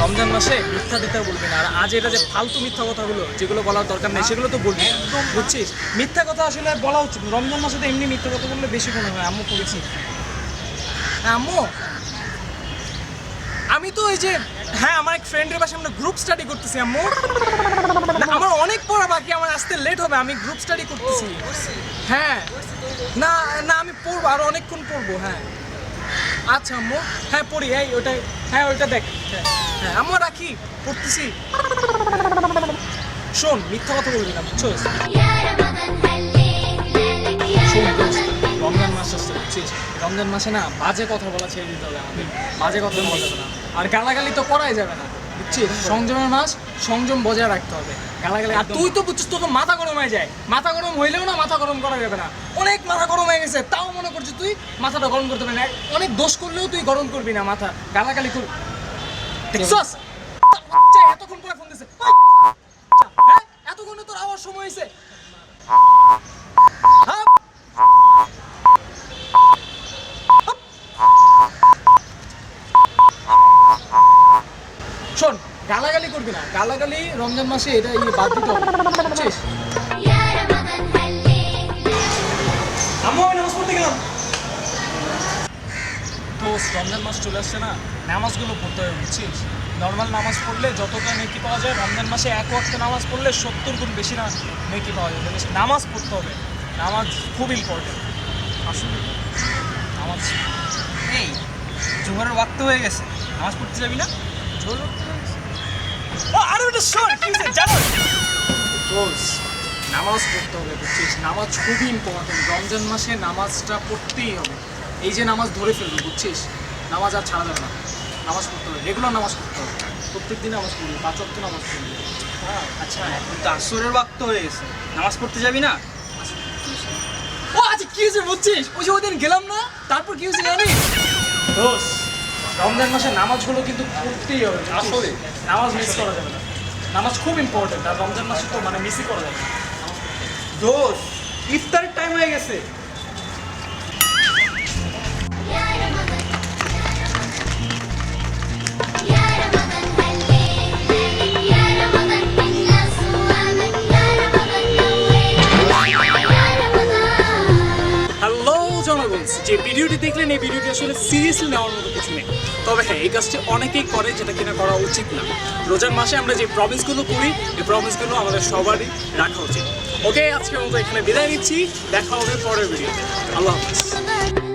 রমজান মাসে মিথ্যা দিতে বলবি না। আর আজ এটা যে ফালতু মিথ্যা কথাগুলো যেগুলো বলার দরকার নেই সেগুলো তো বলবি। একদম। বুঝছিস? মিথ্যা কথা আসলে বলা উচিত। রমজান মাসে তো এমনি মিথ্যা কথা বললে বেশি মনে হয় আম্মু করেছি। আম্মু আমি তো ওই যে হ্যাঁ আমার এক ফ্রেন্ডের পাশে আমরা গ্রুপ স্টাডি করতেছি আম্মু। আমার অনেক পড়া বাকি আমার আসতে লেট হবে আমি গ্রুপ স্টাডি করতেছি। হ্যাঁ। না না আমি পড়ব আর অনেকক্ষণ পড়ব হ্যাঁ। আচ্ছা আম্মু। হ্যাঁ পড়ি এই ওটাই হ্যাঁ ওইটা দেখ। হ্যাঁ হ্যাঁ আম্মু রাখি পড়তেছি। শোন মিথ্যা কথা বলবি না বুঝছ? শোন মাস রমজান মাসে না বাজে কথা বলা ছেড়ে দিতে হবে আমাদের। বাজে কথা বলা যাবে না। আর গালাগালি তো করাই যাবে না বুঝছিস? সংযমের মাস সংযম বজায় রাখতে হবে। গালাগালি আর তুই তো বুঝছিস তোর মাথা গরম হয়ে যায়। মাথা গরম হইলেও না মাথা গরম করা যাবে না। অনেক মাথা গরম হয়ে গেছে তাও মনে করছিস তুই মাথাটা গরম করতে পারবি না। অনেক দোষ করলেও তুই গরম করবি না মাথা। গালাগালি কর। দেখছস? এতক্ষণ পরে ফোন দিছে ওই! হ্যাঁ এতক্ষণে তোর আওয়ার সময় হয়েছে হ্যাঁ শোন, গালাগালি করবি না। গালাগালি রমজান মাসে এটা ইয়ে বাদ দিতে হবে। বুঝছিস আম্মু, আমি নামাজ পড়তে গেলাম। তো রমজান মাস চলে আসছে না, নামাজগুলো পড়তে হবে, বুঝছিস? নর্মাল নামাজ পড়লে যতটা নেকি পাওয়া যায়, রমজান মাসে এক ওয়াক্ত নামাজ পড়লে সত্তর গুণ বেশি না নেকি পাওয়া জানিস? নামাজ পড়তে হবে। নামাজ খুব ইম্পর্টেন্ট আসলে নামাজ এই, জোহরের ওয়াক্ত হয়ে গেছে। নামাজ পড়তে যাবি না? আরে ওটা শোন কি হয়েছে? জানো? দোস নামাজ পড়তে হবে বুঝছিস? নামাজ খুবই ইম্পর্টেন্ট রমজান মাসে নামাজটা পড়তেই হবে। এই যে নামাজ ধরে ফেলবি বুঝছিস? নামাজ আর ছাড়া যাবে না। নামাজ পড়তে হবে। রেগুলার নামাজ পড়তে হবে। প্রত্যেক দিন নামাজ পড়বি পাঁচ অক্ট নামাজ পড়বি। হ্যাঁ আচ্ছা এখন তো আসরের ওয়াক্ত হয়ে গেছে। নামাজ পড়তে যাবি না? ও আচ্ছা কি হয়েছে বুঝছিস? ওই যে ওদিন গেলাম না তারপর কি হয়েছে জানিস? দোস রমজান মাসে নামাজগুলো কিন্তু পড়তেই হবে। আসলে? নামাজ মিস করা যাবে না। নামাজ খুব ইম্পর্টেন্ট আর রমজান মাসে তো মানে মিসই করা যাবে না। দোষ ইফতারের টাইম হয়ে গেছে। যে ভিডিওটি দেখলেন, এই ভিডিওটি আসলে সিরিয়াসলি নেওয়ার মতো কিছু নেই। তবে হ্যাঁ এই কাজটি অনেকেই করে যেটা কিনা করা উচিত না। রোজার মাসে আমরা যে প্রমিসগুলো করি, এই প্রমিসগুলো আমাদের সবারই রাখা উচিত। ওকে আজকে আমরা এখানে বিদায় নিচ্ছি। দেখা হবে পরের ভিডিওতে। আল্লাহ হাফিজ।